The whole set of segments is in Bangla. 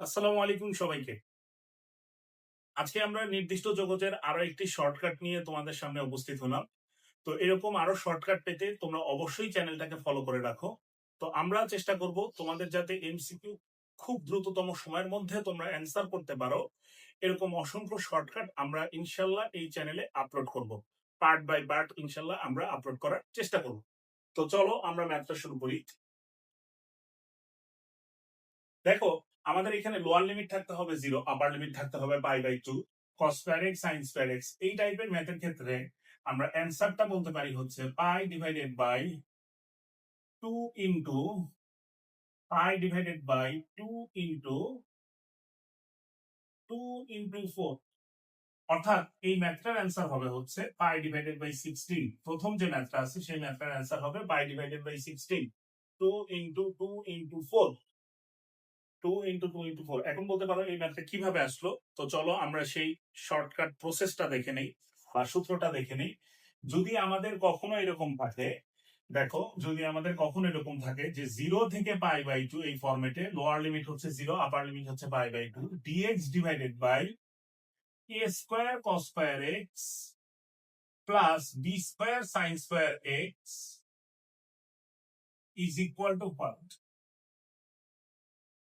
আসসালামু আলাইকুম সবাইকে। আজকে আমরা নির্দিষ্ট জগতের আরও একটি শর্টকাট নিয়ে তোমাদের সামনে উপস্থিত হলাম। তো এরকম আরও শর্টকাট পেতে তোমরা অবশ্যই চ্যানেলটাকে ফলো করে রাখো। তো আমরা চেষ্টা করব তোমাদের যাতে এমসিকিউ খুব দ্রুততম সময়ের মধ্যে তোমরা অ্যান্সার করতে পারো। এরকম অসংখ্য শর্টকাট আমরা ইনশাল্লাহ এই চ্যানেলে আপলোড করব। পার্ট বাই পার্ট ইনশাল্লাহ আমরা আপলোড করার চেষ্টা করব। তো চলো আমরা ম্যাথটা শুরু করি। দেখো আমাদের এখানে লোয়ার লিমিট থাকতে হবে জিরো আপার লিমিট থাকতে হবে pi by two cos square x x এই টাইপের ম্যাথের ক্ষেত্রে আমরা অ্যান্সারটা বলতে পারি হচ্ছে pi divided by two into pi divided by two into two into four অর্থাৎ এই ম্যাথটার অ্যান্সার হবে হচ্ছে পাই ডিভাইডেড বাই সিক্সটিন প্রথম যে ম্যাথটা আছে, সেই ম্যাথটার অ্যান্সার হবে pi divided by sixteen two into two into four two into two into four এখন বলতে পারো এই ম্যাথটা কীভাবে আসলো? তো চলো আমরা সেই শর্টকাট প্রসেসটা দেখে নেই, বা সূত্রটা দেখে নেই। যদি আমাদের কখনো এরকম থাকে, দেখো, যদি আমাদের কখনো এরকম থাকে যে জিরো থেকে পাই বাই টু এই ফরম্যাটে লোয়ার লিমিট হচ্ছে জিরো আপার লিমিট হচ্ছে pi by two dx divided by a square cos square x plus b square sine square x is equal to what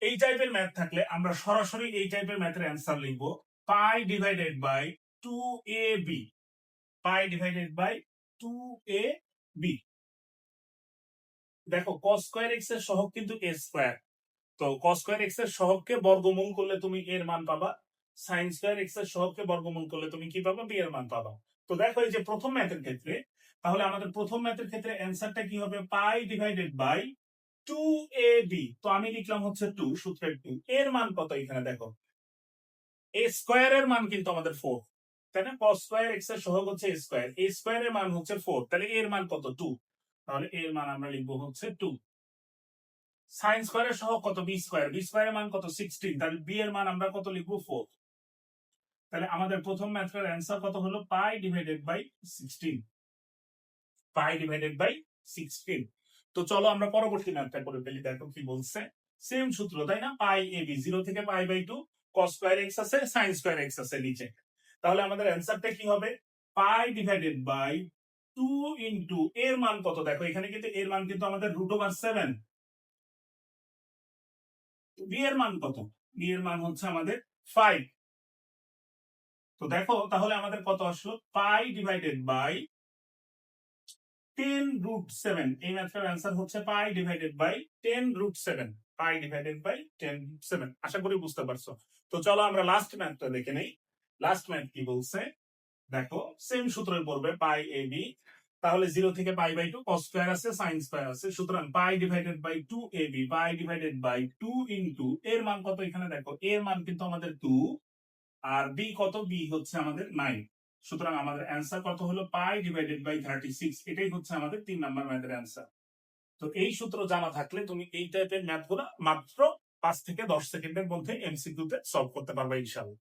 এই টাইপের ম্যাথ থাকলে আমরা সরাসরি এই টাইপের ম্যাথের অ্যান্সার লিখব pi divided by two a b pi divided by two a b দেখো কস স্কোয়ার এক্সের সহগ কিন্তু এ স্কোয়ার তো কস স্কোয়ার এক্সের সহগকে বর্গমূল করলে তুমি এর মান পাবা। সাইন স্কোয়ার এক্সের সহগকে বর্গমূল করলে তুমি কি পাবা? বি এর মান পাবা। তো দেখো এই যে প্রথম ম্যাথের ক্ষেত্রে, তাহলে আমাদের প্রথম ম্যাথের ক্ষেত্রে অ্যান্সারটা কি হবে? Pi divided by two a b তো আমি লিখলাম হচ্ছে টু সূত্রের টু এর মান কত এখানে দেখো? এ স্কোয়ার এর মান কিন্তু আমাদের ফোর তাই না? কস স্কোয়ার এক্সের সহগ হচ্ছে এ স্কোয়ার এ স্কোয়ার এর মান হচ্ছে ফোর তাহলে এর মান কত? টু তাহলে এর মান আমরা লিখব হচ্ছে টু সাইন স্কোয়ারের সহগ কত? বি স্কোয়ার বি স্কোয়ারের মান কত? সিক্সটিন তাহলে বি এর মান আমরা কত লিখব? ফোর তাহলে আমাদের প্রথম ম্যাথটার অ্যান্সার কত হলো? Pi divided by sixteen pi divided by sixteen তো চলো আমরা পরবর্তী ম্যাথটা করে ফেলি। দেখো কি বলছে। সেম সূত্র, তাই না? পাই এ বি জিরো থেকে pi by two cos square x আছে সাইন স্কোয়ার এক্স আছে নিচে। তাহলে আমাদের অ্যান্সারটা কি হবে? Pi divided by two into এর মান কত? দেখো, এখানে কিন্তু এর মান কিন্তু আমাদের রুট ওভার সেভেন বি এর মান কত? বি এর মান হচ্ছে আমাদের ফাইভ তো দেখো, তাহলে আমাদের কত আসলো? Pi divided by ten root seven এই ম্যাথটার অ্যান্সার হচ্ছে pi divided by ten root seven pi divided by ten seven আশা করি বুঝতে পারছ। তো চলো আমরা লাস্ট ম্যাথটা দেখে নেই। লাস্ট ম্যাথ কি বলছে? দেখো সেম সূত্রে পড়বে পাই এ বি তাহলে জিরো থেকে pi by two cos square আছে সাইন স্কোয়ার আছে। সুতরাং pi divided by two a b pi divided by two into এর মান কত এখানে? দেখো, এর মান কিন্তু আমাদের টু আর বি কত? বি হচ্ছে আমাদের নাইন সুতরাং আমাদের অ্যান্সার কত হলো? Pi divided by thirty six এটাই হচ্ছে আমাদের তিন নাম্বার ম্যাথের অ্যান্সার তো এই সূত্র জানা থাকলে তুমি এই টাইপের ম্যাথগুলো মাত্র পাঁচ থেকে দশ সেকেন্ডের মধ্যে এমসিকিউতে সলভ করতে পারবে ইনশাল্লাহ